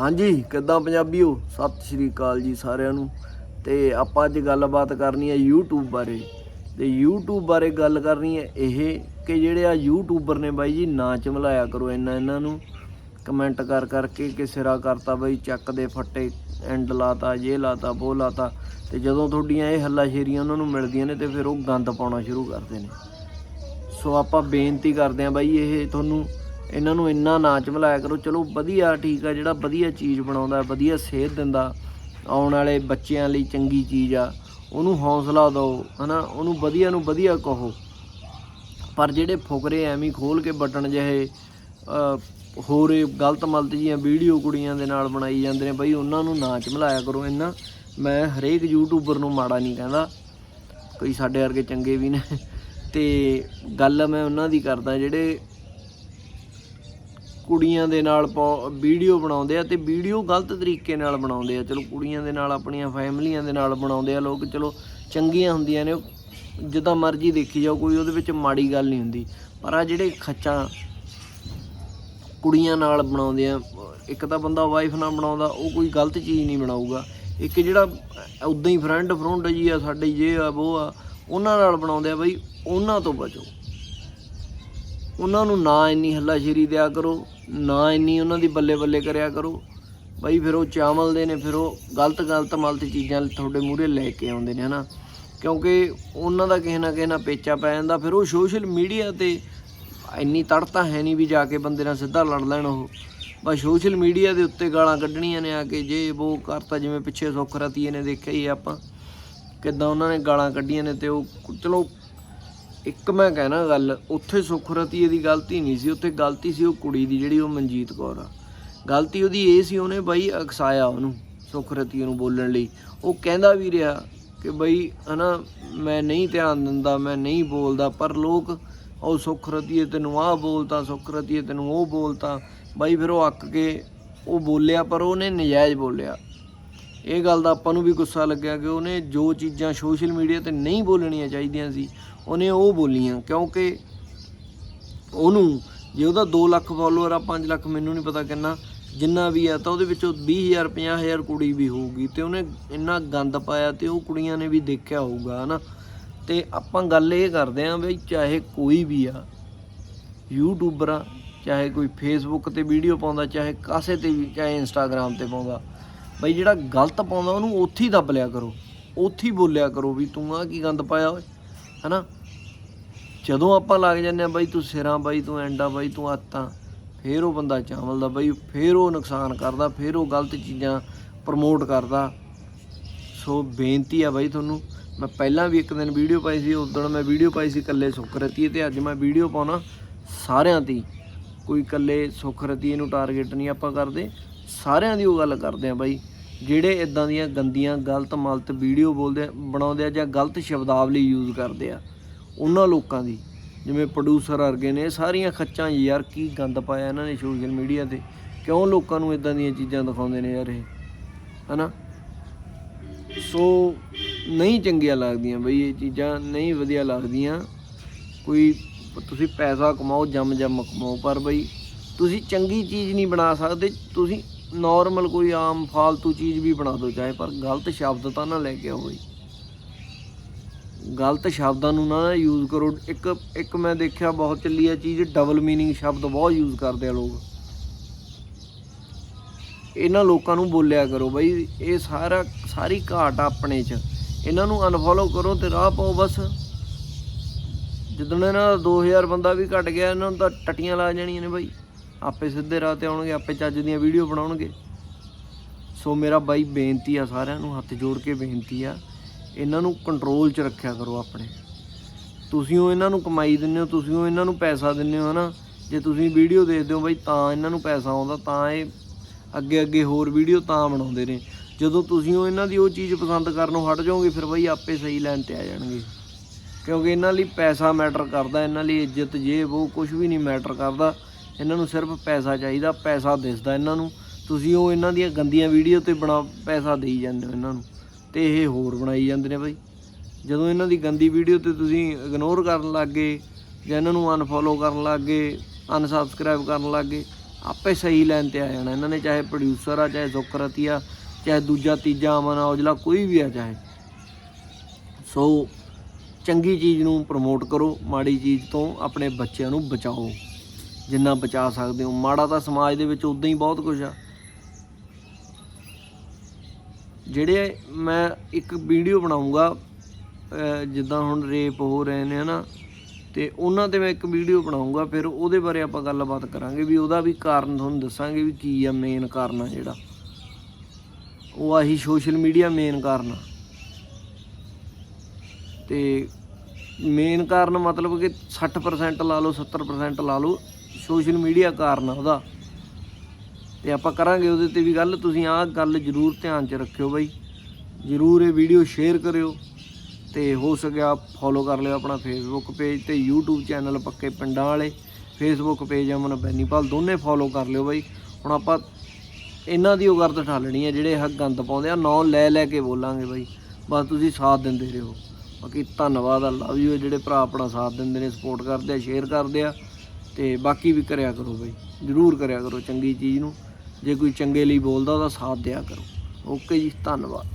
ਹਾਂਜੀ, ਕਿੱਦਾਂ ਪੰਜਾਬੀਓ? ਸਤਿ ਸ਼੍ਰੀ ਅਕਾਲ ਜੀ ਸਾਰਿਆਂ ਨੂੰ। ਤੇ ਆਪਾਂ ਅੱਜ ਗੱਲਬਾਤ ਕਰਨੀ ਹੈ YouTube ਬਾਰੇ। ਤੇ YouTube ਬਾਰੇ ਗੱਲ ਕਰਨੀ ਹੈ ਇਹ ਕਿ ਜਿਹੜੇ ਆ YouTuber ਨੇ ਬਾਈ ਜੀ, ਨਾ ਚਮਲਾਇਆ ਕਰੋ ਇੰਨਾ ਇਹਨਾਂ ਨੂੰ। ਕਮੈਂਟ ਕਰ ਕਰਕੇ ਕਿ ਸਿਰਾ ਕਰਤਾ ਬਾਈ, ਚੱਕ ਦੇ ਫੱਟੇ ਐਂਡ ਲਾਤਾ ਜੇ ਲਾਤਾ ਉਹ ਲਾਤਾ। ਤੇ ਜਦੋਂ ਤੁਹਾਡੀਆਂ ਇਹ ਹੱਲਾਸ਼ੇਰੀਆਂ ਉਹਨਾਂ ਨੂੰ ਮਿਲਦੀਆਂ ਨੇ, ਤੇ ਫਿਰ ਉਹ ਗੰਦ ਪਾਉਣਾ ਸ਼ੁਰੂ ਕਰਦੇ ਨੇ। ਸੋ ਆਪਾਂ ਬੇਨਤੀ ਕਰਦੇ ਆਂ ਬਾਈ, ਇਹ ਤੁਹਾਨੂੰ ਇਹਨਾਂ ਨੂੰ ਇੰਨਾ ਨਾ ਚਮਲਾਇਆ ਕਰੋ। ਚਲੋ ਵਧੀਆ ਠੀਕ ਆ ਜਿਹੜਾ ਵਧੀਆ ਚੀਜ਼ ਬਣਾਉਂਦਾ ਵਧੀਆ ਸਿਹਤ ਦਿੰਦਾ ਆਉਣ ਵਾਲੇ ਬੱਚਿਆਂ ਲਈ ਚੰਗੀ ਚੀਜ਼ ਆ ਉਹਨੂੰ ਹੌਸਲਾ ਦਿਓ ਹਨਾ ਉਹਨੂੰ ਵਧੀਆ ਨੂੰ ਵਧੀਆ ਕਹੋ। ਪਰ ਜਿਹੜੇ ਫੁਕਰੇ ਐਵੇਂ ਖੋਲ ਕੇ ਬਟਨ ਜਿਹੇ ਅਹ, ਹੋਰ ਗਲਤ ਮਲਤ ਜੀਆਂ ਵੀਡੀਓ ਕੁੜੀਆਂ ਦੇ ਨਾਲ ਬਣਾਈ ਜਾਂਦੇ ਨੇ ਬਈ ਉਹਨਾਂ ਨੂੰ ਨਾ ਚਮਲਾਇਆ ਕਰੋ ਇੰਨਾ। ਮੈਂ ਹਰੇਕ ਯੂਟਿਊਬਰ ਨੂੰ ਮਾੜਾ ਨਹੀਂ ਕਹਿੰਦਾ ਕੋਈ ਸਾਡੇ ਵਰਗੇ ਚੰਗੇ ਵੀ ਨੇ। ਤੇ ਗੱਲ ਮੈਂ ਉਹਨਾਂ ਦੀ ਕਰਦਾ ਜਿਹੜੇ ਕੁੜੀਆਂ ਦੇ ਨਾਲ ਵੀਡੀਓ ਬਣਾਉਂਦੇ ਆ ਤੇ ਵੀਡੀਓ ਗਲਤ ਤਰੀਕੇ ਨਾਲ ਬਣਾਉਂਦੇ ਆ। ਚਲੋ ਕੁੜੀਆਂ ਦੇ ਨਾਲ ਆਪਣੀਆਂ ਫੈਮਲੀਆਂ ਦੇ ਨਾਲ ਬਣਾਉਂਦੇ ਆ ਲੋਕ। ਚਲੋ ਚੰਗੀਆਂ ਹੁੰਦੀਆਂ ਨੇ। ਜਿੱਦਾਂ ਮਰਜ਼ੀ ਦੇਖੀ ਜਾਓ, ਕੋਈ ਉਹਦੇ ਵਿੱਚ ਮਾੜੀ ਗੱਲ ਨਹੀਂ ਹੁੰਦੀ। ਪਰ ਆ ਜਿਹੜੇ ਖੱਚਾ ਕੁੜੀਆਂ ਨਾਲ ਬਣਾਉਂਦੇ ਆ, ਇੱਕ ਤਾਂ ਬੰਦਾ ਵਾਈਫ ਨਾਲ ਬਣਾਉਂਦਾ, ਉਹ ਕੋਈ ਗਲਤ ਚੀਜ਼ ਨਹੀਂ ਬਣਾਊਗਾ। ਇੱਕ ਜਿਹੜਾ ਉਦਾਂ ਹੀ ਫਰੈਂਡ ਫਰੁੰਡ ਜੀ ਆ, ਸਾਡੇ ਜੇ ਆ ਉਹ ਆ, ਉਹਨਾਂ ਨਾਲ ਬਣਾਉਂਦੇ ਆ ਬਈ, ਉਹਨਾਂ ਤੋਂ ਬਚੋ। ਉਹਨਾਂ ਨੂੰ ਨਾ ਇੰਨੀ ਹੱਲਾਸ਼ੇਰੀ ਦਿਆ ਕਰੋ, ਨਾ ਇੰਨੀ ਉਹਨਾਂ ਦੀ ਬੱਲੇ ਬੱਲੇ ਕਰਿਆ ਕਰੋ। ਬਈ ਫਿਰ ਉਹ ਚਾਵਲ ਦੇ ਨੇ, ਫਿਰ ਉਹ ਗਲਤ ਗਲਤ ਮਲਤ ਚੀਜ਼ਾਂ ਤੁਹਾਡੇ ਮੂਹਰੇ ਲੈ ਕੇ ਆਉਂਦੇ ਨੇ, ਹਨਾ? ਕਿਉਂਕਿ ਉਹਨਾਂ ਦਾ ਕਿਸੇ ਨਾ ਕਿਸੇ ਨਾਲ ਪੇਚਾ ਪੈ ਜਾਂਦਾ, ਫਿਰ ਉਹ ਸੋਸ਼ਲ ਮੀਡੀਆ ਤੇ ਇੰਨੀ ਤੜਤਾ ਹੈ ਨਹੀਂ ਵੀ ਜਾ ਕੇ ਬੰਦੇ ਨਾਲ ਸਿੱਧਾ ਲੜ ਲੈਣ ਉਹ। ਬਸ ਸੋਸ਼ਲ ਮੀਡੀਆ ਦੇ ਉੱਤੇ ਗਾਲਾਂ ਕੱਢਣੀਆਂ ਨੇ ਆ ਕੇ, ਜੇ ਉਹ ਕਰਤਾ ਜਿਵੇਂ ਪਿੱਛੇ ਸੁੱਖ ਰਤੀਏ ਨੇ ਦੇਖਿਆ ਹੀ ਆਪਾਂ, ਕਿੱਦਾਂ ਉਹਨਾਂ ਨੇ ਗਾਲਾਂ ਕੱਢੀਆਂ ਨੇ ਤੇ ਉਹ, ਚਲੋ ਇੱਕ ਮੈਂ ਕਹਿਣਾ ਗੱਲ, ਉੱਥੇ ਸੁਖਰਤੀ ਦੀ ਗਲਤੀ ਨਹੀਂ ਸੀ, ਉੱਥੇ ਗਲਤੀ ਸੀ ਉਹ ਕੁੜੀ ਦੀ ਜਿਹੜੀ ਉਹ ਮਨਜੀਤ ਕੌਰ ਆ। ਗਲਤੀ ਉਹਦੀ ਇਹ ਸੀ, ਉਹਨੇ ਬਾਈ ਅਕਸਾਇਆ ਉਹਨੂੰ ਸੁਖਰਤੀ ਨੂੰ ਬੋਲਣ ਲਈ। ਉਹ ਕਹਿੰਦਾ ਵੀ ਰਿਹਾ ਕਿ ਬਈ, ਹਨਾ, ਮੈਂ ਨਹੀਂ ਧਿਆਨ ਦਿੰਦਾ, ਮੈਂ ਨਹੀਂ ਬੋਲਦਾ, ਪਰ ਲੋਕ ਉਹ ਸੁਖਰਤੀ ਤੈਨੂੰ ਆਹ ਬੋਲਤਾ ਸੁਖਰਤੀ ਤੈਨੂੰ ਉਹ ਬੋਲਤਾ। ਬਾਈ ਫਿਰ ਉਹ ਅੱਕ ਕੇ ਉਹ ਬੋਲਿਆ, ਪਰ ਉਹਨੇ ਨਜਾਇਜ਼ ਬੋਲਿਆ। ਇਹ ਗੱਲ ਦਾ ਆਪਾਂ ਨੂੰ ਵੀ ਗੁੱਸਾ ਲੱਗਿਆ ਕਿ ਉਹਨੇ ਜੋ ਚੀਜ਼ਾਂ ਸੋਸ਼ਲ ਮੀਡੀਆ ਤੇ ਨਹੀਂ ਬੋਲਣੀਆਂ ਚਾਹੀਦੀਆਂ ਸੀ, ਉਹਨੇ ਉਹ ਬੋਲੀਆਂ, ਕਿਉਂਕਿ ਉਹਨੂੰ ਜੇ ਉਹਦਾ 2 ਲੱਖ ਫਾਲੋਅਰ ਆ 5 ਲੱਖ ਮੈਨੂੰ ਨਹੀਂ ਪਤਾ ਕਿੰਨਾ, ਜਿੰਨਾ ਵੀ ਆ, ਤਾਂ ਉਹਦੇ ਵਿੱਚੋਂ 20000 50000 ਕੁੜੀ ਵੀ ਹੋਊਗੀ ਤੇ ਉਹਨੇ ਇੰਨਾ ਗੰਦ ਪਾਇਆ ਤੇ ਉਹ ਕੁੜੀਆਂ ਨੇ ਵੀ ਦੇਖਿਆ ਹੋਊਗਾ, ਹਨਾ? ਤੇ ਆਪਾਂ ਗੱਲ ਇਹ ਕਰਦੇ ਆਂ ਬਈ ਚਾਹੇ ਕੋਈ ਵੀ ਆ, ਯੂਟਿਊਬਰ ਆ ਚਾਹੇ ਕੋਈ ਫੇਸਬੁੱਕ ਤੇ ਵੀਡੀਓ ਪਾਉਂਦਾ, ਚਾਹੇ ਕਾਸੇ ਤੇ ਵੀ, ਚਾਹੇ ਇੰਸਟਾਗ੍ਰam ਤੇ ਪਾਉਂਦਾ ਬਈ ਜਿਹੜਾ ਗਲਤ ਪਾਉਂਦਾ ਉਹਨੂੰ ਉੱਥੇ ਹੀ ਦੱਬ ਲਿਆ ਕਰੋ, ਉੱਥੇ ਹੀ ਬੋਲਿਆ ਕਰੋ ਵੀ ਤੂੰ ਆ ਕੀ ਗੰਦ ਪਾਇਆ ਓਏ, ਹਨਾ? ਜਦੋਂ ਆਪਾਂ ਲੱਗ ਜਾਂਦੇ ਆ ਬਾਈ ਤੂੰ ਸਿਰਾਂ, ਬਾਈ ਤੂੰ ਐਂਡਾ ਬਾਈ ਤੂੰ ਆਤਾਂ ਫੇਰ ਉਹ ਬੰਦਾ ਚਾਵਲ ਦਾ ਬਾਈ, ਫੇਰ ਉਹ ਨੁਕਸਾਨ ਕਰਦਾ, ਫੇਰ ਉਹ ਗਲਤ ਚੀਜ਼ਾਂ ਪ੍ਰਮੋਟ ਕਰਦਾ। ਸੋ ਬੇਨਤੀ ਆ ਬਾਈ ਤੁਹਾਨੂੰ, ਮੈਂ ਪਹਿਲਾਂ ਵੀ ਇੱਕ ਦਿਨ ਵੀਡੀਓ ਪਾਈ ਸੀ, ਉਸ ਦਿਨ ਮੈਂ ਵੀਡੀਓ ਪਾਈ ਸੀ ਇਕੱਲੇ ਸੁੱਖ ਰਤੀਏ ਤੇ, ਅੱਜ ਮੈਂ ਵੀਡੀਓ ਪਾਉਣਾ ਸਾਰਿਆਂ ਦੀ ਕੋਈ ਇਕੱਲੇ ਸੁੱਖ ਰਤੀਏ ਨੂੰ ਟਾਰਗੇਟ ਨਹੀਂ ਆਪਾਂ ਕਰਦੇ ਸਾਰਿਆਂ ਦੀ ਉਹ ਗੱਲ ਕਰਦੇ ਆ ਬਾਈ, ਜਿਹੜੇ ਇਦਾਂ ਦੀਆਂ ਗੰਦੀਆਂ ਗਲਤ ਮਲਤ ਵੀਡੀਓ ਬੋਲਦੇ ਬਣਾਉਂਦੇ ਆ ਜਾਂ ਗਲਤ ਸ਼ਬਦਾਵਲੀ ਯੂਜ਼ ਕਰਦੇ ਆ, ਉਹਨਾਂ ਲੋਕਾਂ ਦੀ। ਜਿਵੇਂ ਪ੍ਰੋਡਿਊਸਰ ਵਰਗੇ ਨੇ, ਸਾਰੀਆਂ ਖੱਚਾਂ ਯਾਰ ਕੀ ਗੰਦ ਪਾਇਆ ਇਹਨਾਂ ਨੇ ਸੋਸ਼ਲ ਮੀਡੀਆ ਤੇ। ਕਿਉਂ ਲੋਕਾਂ ਨੂੰ ਇਦਾਂ ਦੀਆਂ ਚੀਜ਼ਾਂ ਦਿਖਾਉਂਦੇ ਨੇ ਯਾਰ ਇਹ? ਹਨਾ? ਸੋ, ਨਹੀਂ ਚੰਗੀਆਂ ਲੱਗਦੀਆਂ ਬਈ ਇਹ ਚੀਜ਼ਾਂ, ਨਹੀਂ ਵਧੀਆ ਲੱਗਦੀਆਂ। ਕੋਈ, ਤੁਸੀਂ ਪੈਸਾ ਕਮਾਓ ਜੰਮ ਜੰਮ ਕਮਾਓ, ਪਰ ਬਈ ਤੁਸੀਂ ਚੰਗੀ ਚੀਜ਼ ਨਹੀਂ ਬਣਾ ਸਕਦੇ, ਤੁਸੀਂ ਨਾਰਮਲ ਕੋਈ ਆਮ ਫਾਲਤੂ ਚੀਜ਼ ਵੀ ਬਣਾ ਦਿਓ, ਚਾਹੇ ਪਰ ਗਲਤ ਸ਼ਬਦ ਤਾਂ ਨਾ ਲੈ ਕੇ ਆਓ ਬਈ। ਗਲਤ ਸ਼ਬਦਾਂ ਨੂੰ ਨਾ ਯੂਜ਼ ਕਰੋ। ਇੱਕ ਇੱਕ ਮੈਂ ਦੇਖਿਆ ਬਹੁਤ ਚੱਲੀ ਆ ਚੀਜ਼ ਡਬਲ ਮੀਨਿੰਗ ਸ਼ਬਦ ਬਹੁਤ ਯੂਜ਼ ਕਰਦੇ ਆ ਲੋਕ। ਇਹਨਾਂ ਲੋਕਾਂ ਨੂੰ ਬੋਲਿਆ ਕਰੋ ਬਈ, ਇਹ ਸਾਰਾ, ਸਾਰੀ ਘਾਟ ਆ ਆਪਣੇ 'ਚ। ਇਹਨਾਂ ਨੂੰ ਅਨਫੋਲੋ ਕਰੋ ਤੇ ਰਾਹ ਪਾਓ ਬਸ। ਜਦੋਂ ਇਹਨਾਂ ਦਾ 2000 ਬੰਦਾ ਵੀ ਘਟ ਗਿਆ, ਇਹਨਾਂ ਨੂੰ ਤਾਂ ਟਟੀਆਂ ਲਾ ਜਾਣੀਆਂ ਨੇ ਬਾਈ। ਆਪੇ ਸਿੱਧੇ ਰਾਹ ਤੇ ਆਉਣਗੇ, ਆਪੇ ਚੱਜ ਦੀਆਂ ਵੀਡੀਓ ਬਣਾਉਣਗੇ। ਸੋ ਮੇਰਾ ਬਾਈ ਬੇਨਤੀ ਆ ਸਾਰਿਆਂ ਨੂੰ, ਹੱਥ ਜੋੜ ਕੇ ਬੇਨਤੀ ਆ, ਇਹਨਾਂ ਨੂੰ ਕੰਟਰੋਲ 'ਚ ਰੱਖਿਆ ਕਰੋ ਆਪਣੇ। ਤੁਸੀਂ ਉਹ ਇਹਨਾਂ ਨੂੰ ਕਮਾਈ ਦਿੰਦੇ ਹੋ, ਤੁਸੀਂ ਉਹ ਇਹਨਾਂ ਨੂੰ ਪੈਸਾ ਦਿੰਦੇ ਹੋ, ਹਨਾ? ਜੇ ਤੁਸੀਂ ਵੀਡੀਓ ਦੇਖਦੇ ਹੋ ਬਾਈ, ਤਾਂ ਇਹਨਾਂ ਨੂੰ ਪੈਸਾ ਆਉਂਦਾ, ਤਾਂ ਇਹ ਅੱਗੇ ਅੱਗੇ ਹੋਰ ਵੀਡੀਓ ਤਾਂ ਬਣਾਉਂਦੇ ਨੇ। ਜਦੋਂ ਤੁਸੀਂ ਉਹ ਇਹਨਾਂ ਦੀ ਉਹ ਚੀਜ਼ ਪਸੰਦ ਕਰਨੋਂ ਹਟ ਜਾਓਗੇ, ਫਿਰ ਬਾਈ ਆਪੇ ਸਹੀ ਲਾਈਨ ਤੇ ਆ ਜਾਣਗੇ। ਕਿਉਂਕਿ ਇਹਨਾਂ ਲਈ ਪੈਸਾ ਮੈਟਰ ਕਰਦਾ, ਇਹਨਾਂ ਲਈ ਇੱਜ਼ਤ ਜੇ ਉਹ ਕੁਝ ਵੀ ਨਹੀਂ ਮੈਟਰ ਕਰਦਾ। ਇਹਨਾਂ ਨੂੰ ਸਿਰਫ ਪੈਸਾ ਚਾਹੀਦਾ, ਪੈਸਾ ਦਿਸਦਾ ਇਹਨਾਂ ਨੂੰ। ਤੁਸੀਂ ਉਹ ਇਹਨਾਂ ਦੀਆਂ ਗੰਦੀਆਂ ਵੀਡੀਓ ਤੇ ਬਣਾ, ਪੈਸਾ ਦੇਈ ਜਾਂਦੇ ਹੋ ਇਹਨਾਂ ਨੂੰ। ਤੇ ਇਹ ਹੋਰ ਬਣਾਈ ਜਾਂਦੇ ਨੇ ਬਾਈ। ਜਦੋਂ ਇਹਨਾਂ ਦੀ ਗੰਦੀ ਵੀਡੀਓ ਤੇ ਤੁਸੀਂ ਇਗਨੋਰ ਕਰਨ ਲੱਗ ਗਏ, ਜਾਂ ਇਹਨਾਂ ਨੂੰ ਅਨਫੋਲੋ ਕਰਨ ਲੱਗ ਗਏ ਅਨਸਬਸਕ੍ਰਾਈਬ ਕਰਨ ਲੱਗ ਗਏ, ਆਪੇ ਸਹੀ ਲਾਈਨ ਤੇ ਆ ਜਾਣਾ ਇਹਨਾਂ ਨੇ, ਚਾਹੇ ਪ੍ਰੋਡਿਊਸਰ ਆ, ਚਾਹੇ ਸੁਕਰਤੀ ਆ, ਚਾਹੇ ਦੂਜਾ, ਤੀਜਾ ਅਮਨ ਔਜਲਾ ਕੋਈ ਵੀ ਆ ਚਾਹੇ। ਸੋ ਚੰਗੀ ਚੀਜ਼ ਨੂੰ ਪ੍ਰਮੋਟ ਕਰੋ, ਮਾੜੀ ਚੀਜ਼ ਤੋਂ ਆਪਣੇ ਬੱਚਿਆਂ ਨੂੰ ਬਚਾਓ। ਜਿੰਨਾ ਬਚਾ ਸਕਦੇ ਹੋ। ਮਾੜਾ ਤਾਂ ਸਮਾਜ ਦੇ ਵਿੱਚ ਉਦਾਂ ਹੀ ਬਹੁਤ ਕੁਝ ਆ। ਜਿਹੜੇ ਮੈਂ ਇੱਕ ਵੀਡੀਓ ਬਣਾਉਂਗਾ ਜਿੱਦਾਂ ਹੁਣ ਰੇਪ ਹੋ ਰਹੇ ਨੇ, ਹਨਾ? ਤੇ ਉਹਨਾਂ ਤੇ ਮੈਂ ਇੱਕ ਵੀਡੀਓ ਬਣਾਉਂਗਾ, ਫਿਰ ਉਹਦੇ ਬਾਰੇ ਆਪਾਂ ਗੱਲਬਾਤ ਕਰਾਂਗੇ ਵੀ ਉਹਦਾ ਵੀ ਕਾਰਨ ਤੁਹਾਨੂੰ ਦੱਸਾਂਗੇ ਵੀ ਕੀ ਆ ਮੇਨ ਕਾਰਨ ਆ ਜਿਹੜਾ। ਉਹ ਆਹੀ ਸੋਸ਼ਲ ਮੀਡੀਆ ਮੇਨ ਕਾਰਨ ਆ। ਤੇ ਮੇਨ ਕਾਰਨ ਮਤਲਬ ਕਿ 60% ਲਾ ਲਓ 70% ਲਾ ਲਓ। ਸੋਸ਼ਲ ਮੀਡੀਆ ਕਾਰਨ ਆ ਉਹਦਾ। ਤੇ ਆਪਾਂ ਕਰਾਂਗੇ ਉਹਦੇ ਤੇ ਵੀ ਗੱਲ। ਤੁਸੀਂ ਆਹ ਗੱਲ ਜ਼ਰੂਰ ਧਿਆਨ 'ਚ ਰੱਖਿਓ ਬਾਈ। ਜ਼ਰੂਰ ਇਹ ਵੀਡੀਓ ਸ਼ੇਅਰ ਕਰਿਓ। ਤੇ ਹੋ ਸਕਿਆ ਫੋਲੋ ਕਰ ਲਿਓ ਆਪਣਾ ਫੇਸਬੁੱਕ ਪੇਜ ਤੇ YouTube ਚੈਨਲ ਪੱਕੇ ਪਿੰਡਾਂ ਵਾਲੇ। ਫੇਸਬੁੱਕ ਪੇਜ ਅਮਨ ਬੈਨੀਪਾਲ ਦੋਨੇ ਫੋਲੋ ਕਰ ਲਿਓ ਬਾਈ। ਹੁਣ ਆਪਾਂ ਇਹਨਾਂ ਦੀ ਉਹ ਗਰਦ ਠਾਲਣੀ ਹੈ ਜਿਹੜੇ ਇਹ ਗੰਦ ਪਾਉਂਦੇ ਆ। ਨੌ ਲੈ ਲੈ ਕੇ ਬੋਲਾਂਗੇ ਬਾਈ। ਬਸ ਤੁਸੀਂ ਸਾਥ ਦਿੰਦੇ ਰਹੋ। ਬਾਕੀ ਧੰਨਵਾਦ ਆ ਲਵ ਯੂ ਜਿਹੜੇ ਭਰਾ ਆਪਣਾ ਸਾਥ ਦਿੰਦੇ ਨੇ ਸਪੋਰਟ ਕਰਦੇ ਆ ਸ਼ੇਅਰ ਕਰਦੇ ਆ। ਤੇ ਬਾਕੀ ਵੀ ਕਰਿਆ ਕਰੋ ਬਾਈ, ਜ਼ਰੂਰ ਕਰਿਆ ਕਰੋ ਚੰਗੀ ਚੀਜ਼ ਨੂੰ। ਜੇ ਕੋਈ ਚੰਗੇ ਲਈ ਬੋਲਦਾ ਉਹਦਾ ਸਾਥ ਦਿਆ ਕਰੋ। ਓਕੇ ਜੀ, ਧੰਨਵਾਦ।